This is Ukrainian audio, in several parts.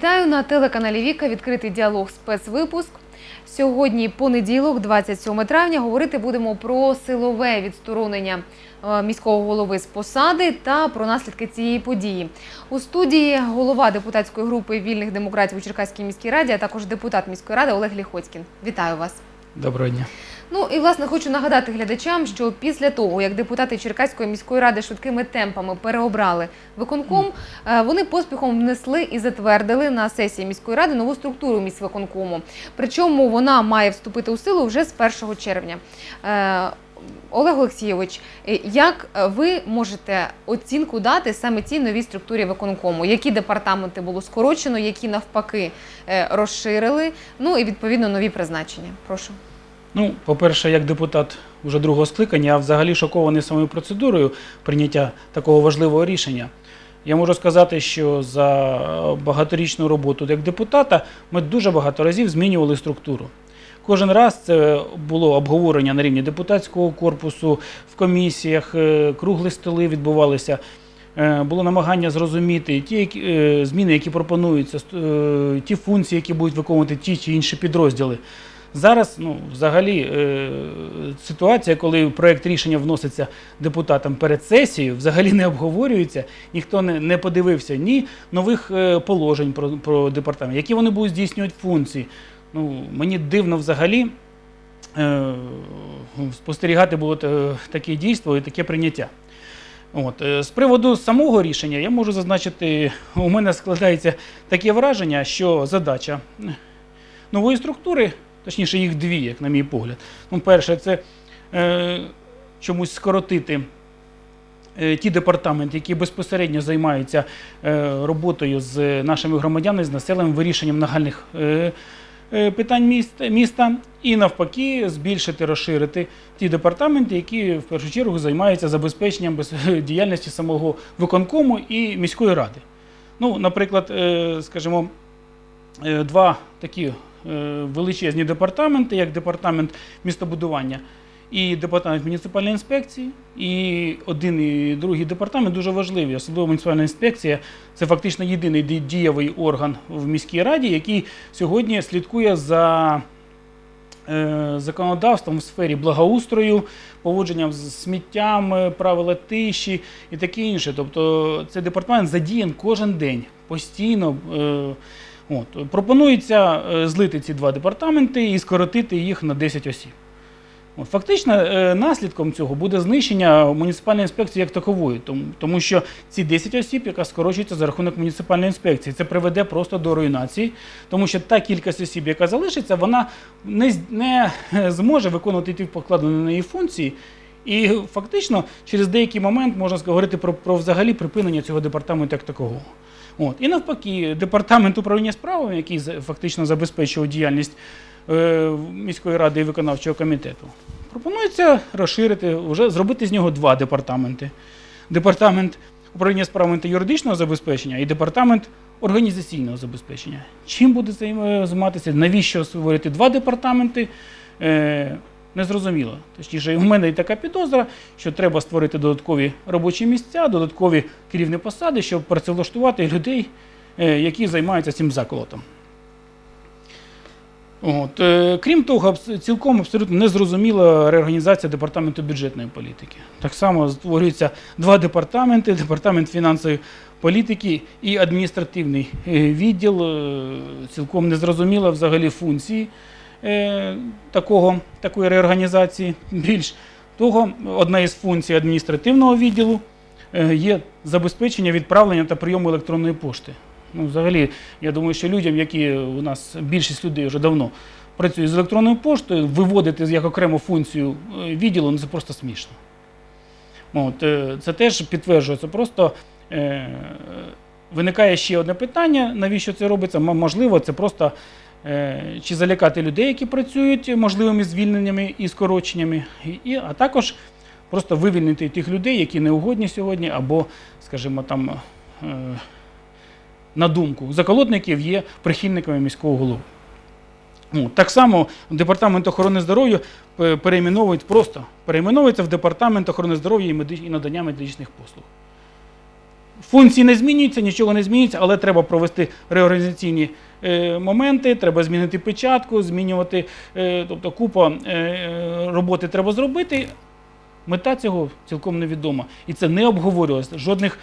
Вітаю на телеканалі Віка. Відкритий діалог спецвипуск. Сьогодні понеділок, 27 травня. Говорити будемо про силове відсторонення е, міського голови з посади та про наслідки цієї події. У студії голова депутатської групи вільних демократів у Черкаській міській раді, а також депутат міської ради Олег Ліхоцькін. Вітаю вас. Доброго дня. Ну і власне хочу нагадати глядачам, що після того, як депутати Черкаської міської ради швидкими темпами переобрали виконком, е, вони поспіхом внесли і затвердили на сесії міської ради нову структуру міськвиконкому. Причому вона має вступити у силу вже з 1 червня. Е, Олег Олексійович, е, як ви можете оцінку дати саме цій новій структурі виконкому? Які департаменти було скорочено, які навпаки розширили? Ну і відповідно нові призначення. Прошу. Ну, по-перше, як депутат уже другого скликання, я взагалі шокований самою процедурою прийняття такого важливого рішення. Я можу сказати, що за багаторічну роботу як депутата ми дуже багато разів змінювали структуру. Кожен раз це було обговорення на рівні депутатського корпусу, в комісіях, е, круглі столи відбувалися. Е, Було намагання зрозуміти ті е, зміни, які пропонуються, ті функції, які будуть виконувати ті чи інші підрозділи. Зараз, ну, взагалі, е, ситуація, коли проєкт рішення вноситься депутатам перед сесією, взагалі не обговорюється, ніхто не, не подивився ні нових е, положень про, про департамент, які вони будуть здійснювати функції. Ну, мені дивно взагалі е, спостерігати було те- таке дійство і таке прийняття. От. е, З приводу самого рішення я можу зазначити, у мене складається таке враження, що задача нової структури, точніше їх дві, як на мій погляд. Ну, перше, це е, чомусь скоротити е, ті департаменти, які безпосередньо займаються е, роботою з нашими громадянами, з населенням, вирішенням нагальних е, е, питань міста, міста, і навпаки збільшити, розширити ті департаменти, які в першу чергу займаються забезпеченням без- діяльності самого виконкому і міської ради. Ну, наприклад, е, скажімо, е, два такі величезні департаменти, як департамент містобудування і департамент муніципальної інспекції. І один і другий департамент дуже важливі. Особливо муніципальна інспекція це фактично єдиний дієвий орган в міській раді, який сьогодні слідкує за е, законодавством в сфері благоустрою, поводженням з сміттям, е, правила тиші і таке інше. Тобто цей департамент задіян кожен день постійно. От. Пропонується е, злити ці два департаменти і скоротити їх на 10 осіб. От, фактично, е, наслідком цього буде знищення муніципальної інспекції як такової, тому, що ці 10 осіб, яка скорочується за рахунок муніципальної інспекції, це приведе просто до руйнації, тому що та кількість осіб, яка залишиться, вона не, не е, зможе виконувати ті покладені на неї функції. І фактично через деякий момент можна говорити про, про взагалі припинення цього департаменту як такого. От. І навпаки, департамент управління справами, який фактично забезпечував діяльність е, міської ради і виконавчого комітету, пропонується розширити, вже зробити з нього два департаменти: департамент управління справами та юридичного забезпечення і департамент організаційного забезпечення. Чим буде займ- займатися? Навіщо створити два департаменти? Е, Незрозуміло. Точніше, у мене і така підозра, що треба створити додаткові робочі місця, додаткові керівні посади, щоб працевлаштувати людей, е, які займаються цим заколотом. От. е, Крім того, цілком абсолютно незрозуміла реорганізація департаменту бюджетної політики. Так само створюються два департаменти: департамент фінансової політики і адміністративний е, відділ. Цілком незрозуміла взагалі функції такого, такої реорганізації. Більш того, одна із функцій адміністративного відділу е, є забезпечення відправлення та прийому електронної пошти. Ну, взагалі, я думаю, що людям, які у нас більшість людей вже давно працюють з електронною поштою, виводити як окрему функцію е, відділу, ну це просто смішно. От, е, це теж підтверджується. Просто е, виникає ще одне питання, навіщо це робиться? Можливо, це просто е, чи залякати людей, які працюють можливими звільненнями і скороченнями, і, а також просто вивільнити тих людей, які неугодні сьогодні, або, скажімо, там. Е, на думку заколотників є прихильниками міського голови. Ну, так само департамент охорони здоров'я е, перейменовують просто перейменовується в департамент охорони здоров'я і, надання медичних послуг. Функції не змінюються, нічого не змінюється, але треба провести реорганізаційні е, моменти, треба змінити печатку, змінювати, е, тобто купа е, е, роботи треба зробити. Мета цього цілком невідома. І це не обговорювалося. Жодних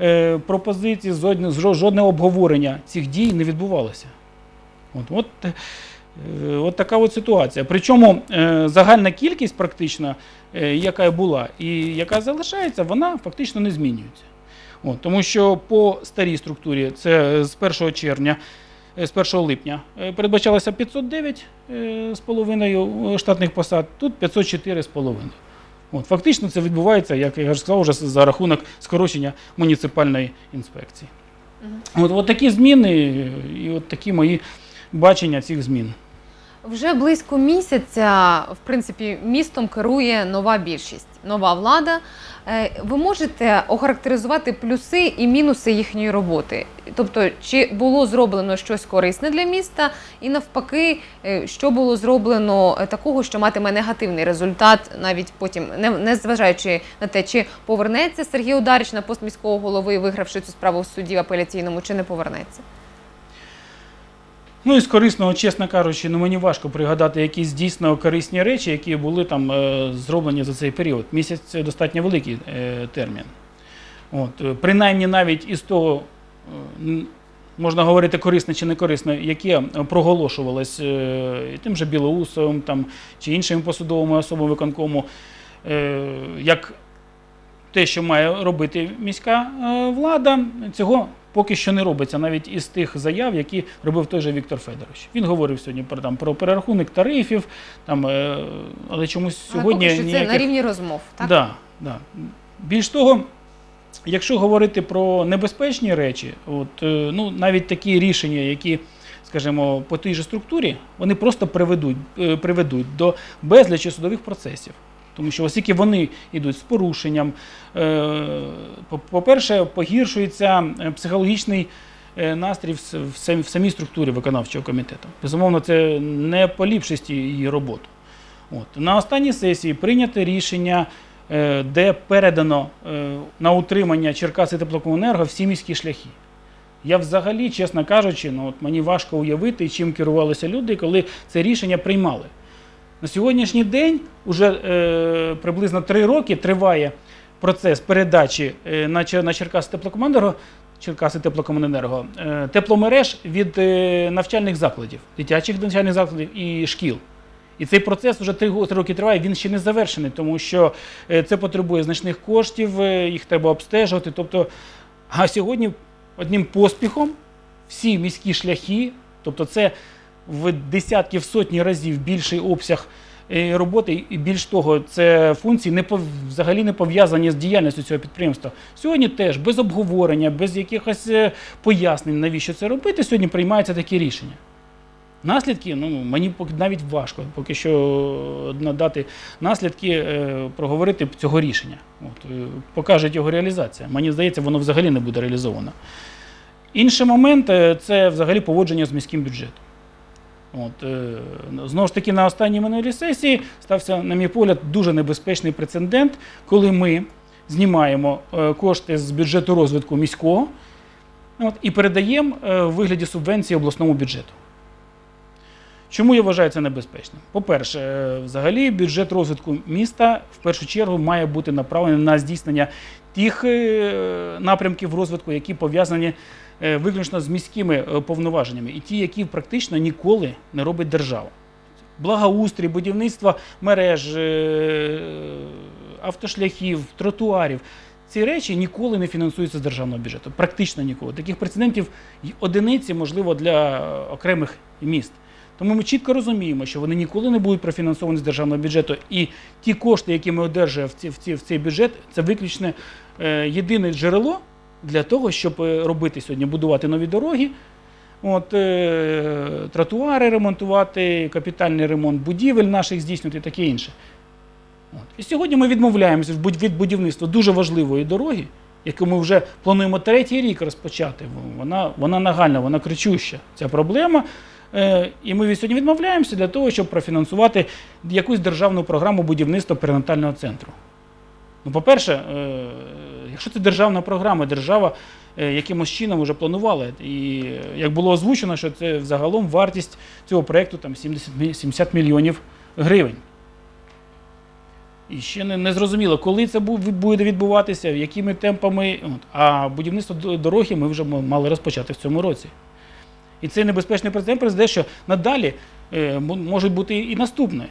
е, пропозицій, жодне, обговорення цих дій не відбувалося. От, от, е, от така от ситуація. Причому е, загальна кількість, практично, е, яка була і яка залишається, вона фактично не змінюється. От, тому що по старій структурі це з 1 червня, е, з 1 липня е, передбачалося 509 е, з половиною е, штатних посад, тут 504 з половиною. От, фактично це відбувається, як я вже сказав, вже за рахунок скорочення муніципальної інспекції. От, от такі зміни і от такі мої бачення цих змін. Вже близько місяця, в принципі, містом керує нова більшість, нова влада. Е, Ви можете охарактеризувати плюси і мінуси їхньої роботи? Тобто, чи було зроблено щось корисне для міста, і навпаки, е, що було зроблено е, такого, що матиме негативний результат, навіть потім, не, зважаючи на те, чи повернеться Сергій Ударич на пост міського голови, вигравши цю справу в суді в апеляційному, чи не повернеться? Ну і з корисного, чесно кажучи, ну мені важко пригадати якісь дійсно корисні речі, які були там е, зроблені за цей період. Місяць це достатньо великий е, термін. От, е, принаймні навіть із того, можна говорити корисно чи не корисно, яке проголошувалось тим же Білоусовим там, чи іншими посадовими особами виконкому, як те, що має робити міська влада, цього поки що не робиться, навіть із тих заяв, які робив той же Віктор Федорович. Він говорив сьогодні про, там, про перерахунок тарифів, там, е, але чомусь сьогодні Але поки що це на рівні розмов, так? Да, да. Більш того, якщо говорити про небезпечні речі, от, е, ну, навіть такі рішення, які, скажімо, по тій же структурі, вони просто приведуть, е, приведуть до безлічі судових процесів. Тому що оскільки вони йдуть з порушенням, е, по- по-перше, погіршується е, психологічний е, настрій в самій структурі виконавчого комітету. Безумовно, це не поліпшить її роботу. От. На останній сесії прийнято рішення, де передано на утримання Черкаси теплокомуненерго всі міські шляхи. Я взагалі, чесно кажучи, ну, от мені важко уявити, чим керувалися люди, коли це рішення приймали. На сьогоднішній день уже е, приблизно три роки триває процес передачі е, на, на Черкаси теплокомуненерго, Черкаси теплокомуненерго, е, тепломереж від е, навчальних закладів, дитячих навчальних закладів і шкіл. І цей процес вже три три роки триває, він ще не завершений, тому що е, це потребує значних коштів, е, їх треба обстежувати. Тобто, а сьогодні одним поспіхом всі міські шляхи, тобто це в десятки, в сотні разів більший обсяг е, роботи, і більш того, це функції не взагалі не пов'язані з діяльністю цього підприємства. Сьогодні теж без обговорення, без якихось е, пояснень, навіщо це робити, сьогодні приймаються такі рішення. Наслідки, ну мені навіть важко поки що надати наслідки, е, проговорити цього рішення. От, е, покаже його реалізація. Мені здається, воно взагалі не буде реалізовано. Інший момент е, це взагалі поводження з міським бюджетом. От, е, знову ж таки, на останній минулій сесії стався, на мій погляд, дуже небезпечний прецедент, коли ми знімаємо е, кошти з бюджету розвитку міського от, і передаємо е, в вигляді субвенції обласному бюджету. Чому я вважаю це небезпечним? По-перше, е, взагалі бюджет розвитку міста в першу чергу має бути направлений на здійснення тих е, напрямків розвитку, які пов'язані е, виключно з міськими е, повноваженнями, і ті, які практично ніколи не робить держава. Благоустрій, будівництво мереж, автошляхів, тротуарів. Ці речі ніколи не фінансуються з державного бюджету. Практично ніколи. Таких прецедентів одиниці, можливо, для окремих міст. Тому ми чітко розуміємо, що вони ніколи не будуть профінансовані з державного бюджету. І ті кошти, які ми одержуємо в, ці, в, ці, в цей бюджет, це виключно е, єдине джерело для того, щоб е, робити сьогодні, будувати нові дороги, от, е, тротуари ремонтувати, капітальний ремонт будівель наших здійснювати і таке інше. От. І сьогодні ми відмовляємося від будівництва дуже важливої дороги, яку ми вже плануємо третій рік розпочати. Вона, вона нагальна, вона кричуща. Ця проблема. Е, І ми сьогодні відмовляємося для того, щоб профінансувати якусь державну програму будівництва перинатального центру. Ну, по-перше, е, якщо це державна програма, держава е, якимось чином вже планувала. І як було озвучено, що це взагалом вартість цього проєкту там 70, 70 мільйонів гривень. І ще не, не зрозуміло, коли це буде відбуватися, якими темпами. А будівництво дороги ми вже мали розпочати в цьому році. І цей небезпечний прецедент призведе, що надалі е, можуть бути і наступні.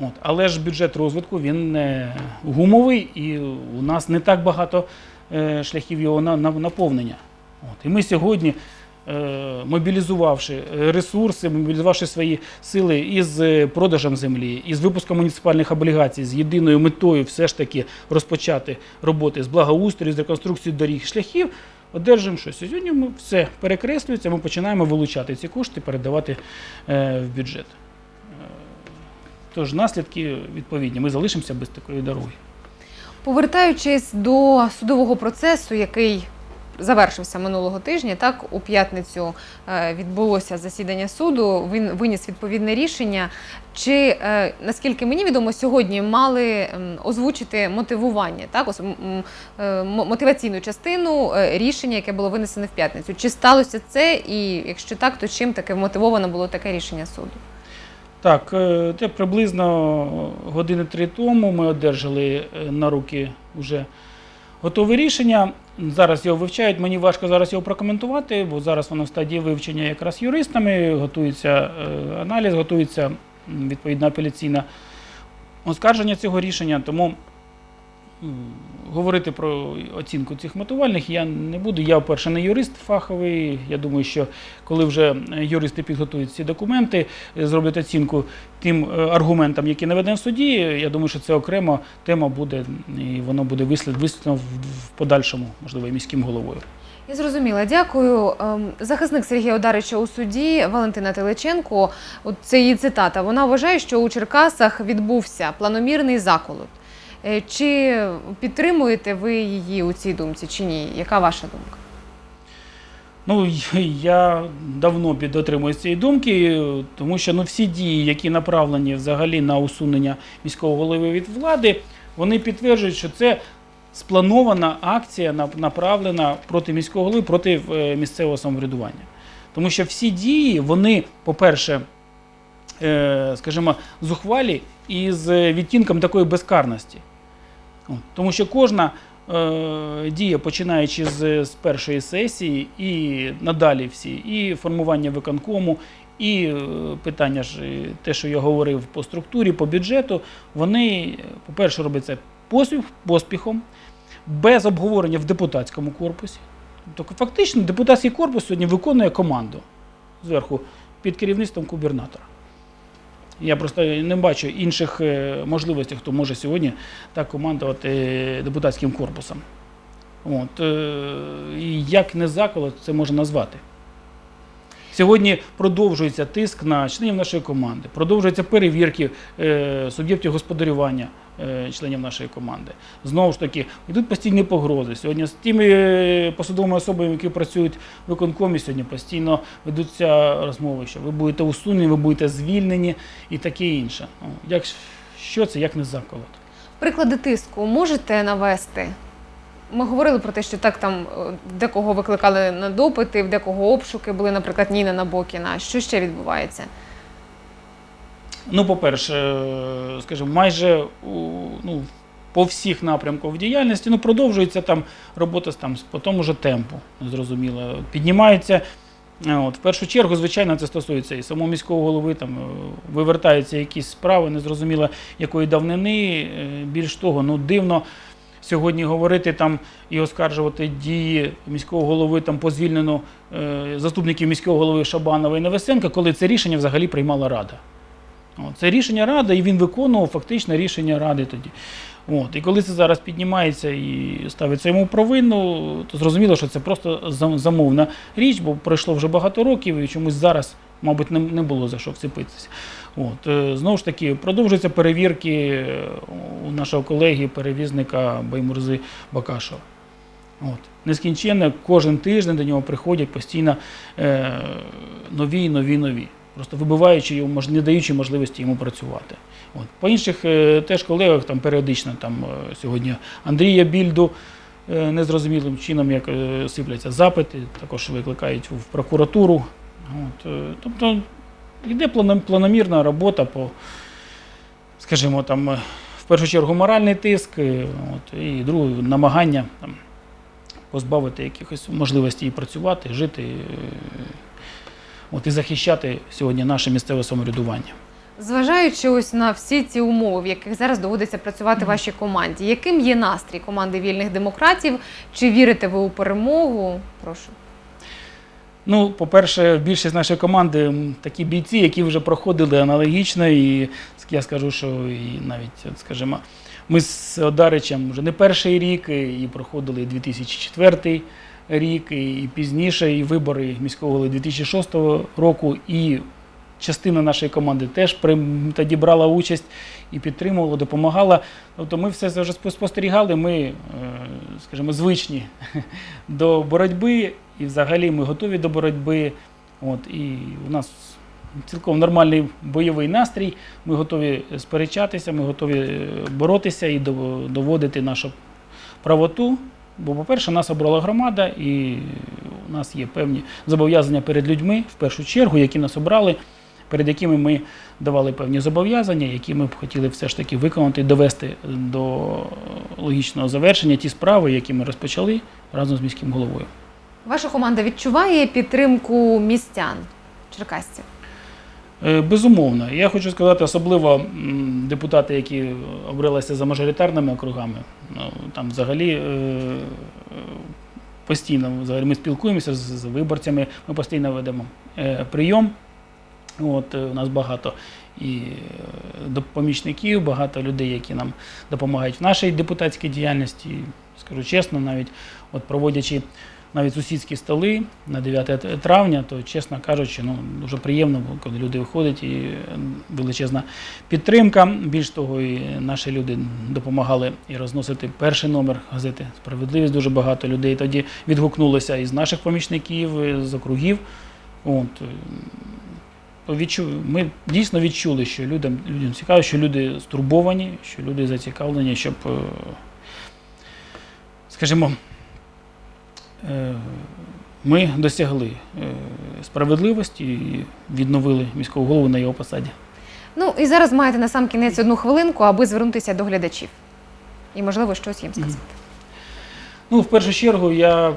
От. Але ж бюджет розвитку він е, гумовий, і у нас не так багато е, шляхів його на, на, наповнення. От. І ми сьогодні, мобілізувавши ресурси, мобілізувавши свої сили із продажем землі, із випуском муніципальних облігацій, з єдиною метою все ж таки розпочати роботи з благоустрою, з реконструкцією доріг шляхів, одержимо щось. сьогодні ми все перекреслюється, ми починаємо вилучати ці кошти, передавати е, в бюджет. Е, Тож наслідки відповідні. Ми залишимося без такої дороги. Повертаючись до судового процесу, який завершився минулого тижня, так у п'ятницю е, відбулося засідання суду. Він виніс відповідне рішення. Чи е, наскільки мені відомо, сьогодні мали озвучити мотивування, так е, мотиваційну частину рішення, яке було винесене в п'ятницю. Чи сталося це? І якщо так, то чим таке вмотивовано було таке рішення суду? Так, е, те приблизно години три тому ми одержали на руки вже готове рішення. Зараз його вивчають. Мені важко зараз його прокоментувати, бо зараз воно в стадії вивчення якраз юристами, готується е, аналіз, готується відповідна апеляційна оскарження цього рішення. Тому говорити про оцінку цих мотивальних я не буду. Я, перше, не юрист фаховий. Я думаю, що коли вже е, юристи підготують ці документи, е, зроблять оцінку тим е, аргументам, які наведені в суді, я думаю, що це окрема тема буде, і воно буде висвітлено в, подальшому, можливо, міським головою. Я зрозуміла, дякую. Ем, Захисник Сергія Одарича у суді Валентина Теличенко. От це її цитата. Вона вважає, що у Черкасах відбувся планомірний заколот. Е, Чи підтримуєте ви її у цій думці, чи ні? Яка ваша думка? Ну, я давно підтримуюсь цієї думки, тому що ну, всі дії, які направлені взагалі на усунення міського голови від влади, вони підтверджують, що це спланована акція, нап- направлена проти міського голови, проти е, місцевого самоврядування. Тому що всі дії, вони, по-перше, е, скажімо, зухвалі і з відтінком такої безкарності. Тому що кожна е, дія, починаючи з, з першої сесії, і надалі всі, і формування виконкому, і е, питання ж, те, що я говорив по структурі, по бюджету, вони, по-перше, робляться поспіх, поспіхом, без обговорення в депутатському корпусі. Тобто, фактично, депутатський корпус сьогодні виконує команду зверху під керівництвом губернатора. Я просто не бачу інших е, можливостей, хто може сьогодні так командувати е, депутатським корпусом. От, е, і як не заколот це можна назвати. Сьогодні продовжується тиск на членів нашої команди, продовжуються перевірки суб'єктів господарювання членів нашої команди. Знову ж таки, йдуть постійні погрози. Сьогодні з тими е, посадовими особами, які працюють в виконкомі, сьогодні постійно ведуться розмови, що ви будете усунені, ви будете звільнені і таке інше. Ну, як, що це, як не заколот? Приклади тиску можете навести? Ми говорили про те, що так там е, декого викликали на допити, в декого обшуки були, наприклад, Ніна Набокіна. Що ще відбувається? Ну, по-перше, скажімо, майже ну, по всіх напрямках діяльності ну, продовжується там робота там, по тому же темпу, зрозуміло. Піднімається. е, От, в першу чергу, звичайно, це стосується і самого міського голови, там е, вивертаються якісь справи, незрозуміло якої давнини. Е, Більш того, ну дивно сьогодні говорити там і оскаржувати дії міського голови там по звільнену заступників міського голови Шабанова і Невесенка, коли це рішення взагалі приймала рада. Це рішення ради, і він виконував фактично рішення ради тоді. От, і коли це зараз піднімається і ставиться йому провину, то зрозуміло, що це просто замовна річ, бо пройшло вже багато років і чомусь зараз, мабуть, не, не було за що вцепитися. От, е, знову ж таки, продовжуються перевірки е, у нашого колеги, перевізника Баймурзи Бакашова. От. Нескінченно, кожен тиждень до нього приходять постійно е, нові, нові, нові. Просто вибиваючи мож- не даючи можливості йому працювати. От. По інших е, теж колегах там періодично там, е, сьогодні Андрія Більду е, незрозумілим чином, як сипляться запити, також викликають в прокуратуру. От, тобто йде планомірна робота по, скажімо, там, в першу чергу моральний тиск, от, і друге намагання там, позбавити якихось можливостей працювати, жити от, і захищати сьогодні наше місцеве самоврядування. Зважаючи ось на всі ці умови, в яких зараз доводиться працювати вашій команді, яким є настрій команди вільних демократів? Чи вірите ви у перемогу? Прошу. Ну, по-перше, більшість нашої команди такі бійці, які вже проходили аналогічно, і я скажу, що і навіть, от, скажімо, ми з Одаричем вже не перший рік, і проходили і 2004 рік, і пізніше, і вибори міського голови 2006 року, і частина нашої команди теж тоді брала участь і підтримувала, допомагала. Тобто ми все це вже спостерігали, ми, е, скажімо, звичні до боротьби, і взагалі ми готові до боротьби. От, і у нас цілком нормальний бойовий настрій. Ми готові сперечатися, ми готові е, боротися і доводити нашу правоту. Бо, по-перше, нас обрала громада, і у нас є певні зобов'язання перед людьми, в першу чергу, які нас обрали, перед якими ми давали певні зобов'язання, які ми б хотіли все ж таки виконати, довести до логічного завершення ті справи, які ми розпочали разом з міським головою. Ваша команда відчуває підтримку містян, черкасців? Е, Безумовно, я хочу сказати, особливо депутати, які обралися за мажоритарними округами, ну, там взагалі е, постійно взагалі ми спілкуємося з, виборцями, ми постійно ведемо е, прийом. От, у нас багато і е, доп- помічників, багато людей, які нам допомагають в нашій депутатській діяльності. Скажу чесно, навіть от проводячи навіть сусідські столи на 9 травня, то, чесно кажучи, ну, дуже приємно, коли люди виходять і величезна підтримка. Більш того, і наші люди допомагали і розносити перший номер газети Справедливість. Дуже багато людей тоді відгукнулося із наших помічників, з округів. От. Ми дійсно відчули, що людям, людям цікаво, що люди стурбовані, що люди зацікавлені, щоб, е, скажімо, ми досягли е, справедливості і відновили міського голову на його посаді. Ну і зараз маєте на сам кінець одну хвилинку, аби звернутися до глядачів. І, можливо, щось їм сказати. Ну, в першу чергу, я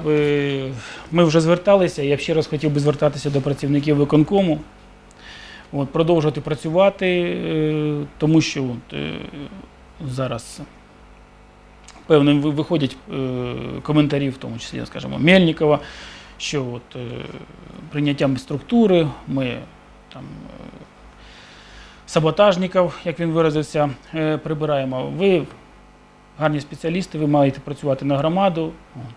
ми вже зверталися. Я б ще раз хотів би звертатися до працівників виконкому, от, продовжувати працювати, е, тому що от, е, зараз певним виходять е, коментарі, в тому числі, скажімо, Мельникова, що от, е, прийняттям структури ми там. е, Саботажників, як він виразився, прибираємо. Ви гарні спеціалісти, ви маєте працювати на громаду. От.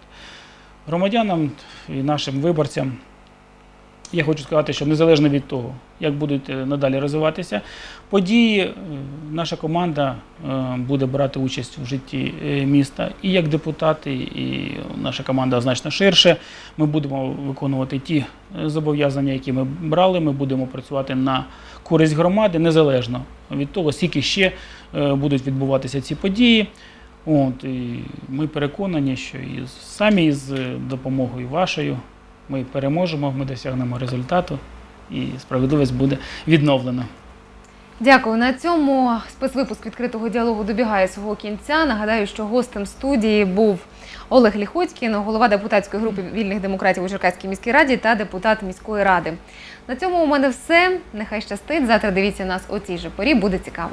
Громадянам і нашим виборцям я хочу сказати, що незалежно від того, як будуть е, надалі розвиватися події, е, наша команда е, буде брати участь в житті міста і як депутати, і наша команда значно ширше. Ми будемо виконувати ті зобов'язання, які ми брали. Ми будемо працювати на користь громади, незалежно від того, скільки ще будуть відбуватися ці події. От, і ми переконані, що і самі з допомогою вашою ми переможемо, ми досягнемо результату і справедливість буде відновлена. Дякую. На цьому спецвипуск відкритого діалогу добігає свого кінця. Нагадаю, що гостем студії був Олег Ліхоцькін, голова депутатської групи вільних демократів у Черкаській міській раді та депутат міської ради. На цьому у мене все. Нехай щастить. Завтра дивіться нас о цій же порі. Буде цікаво.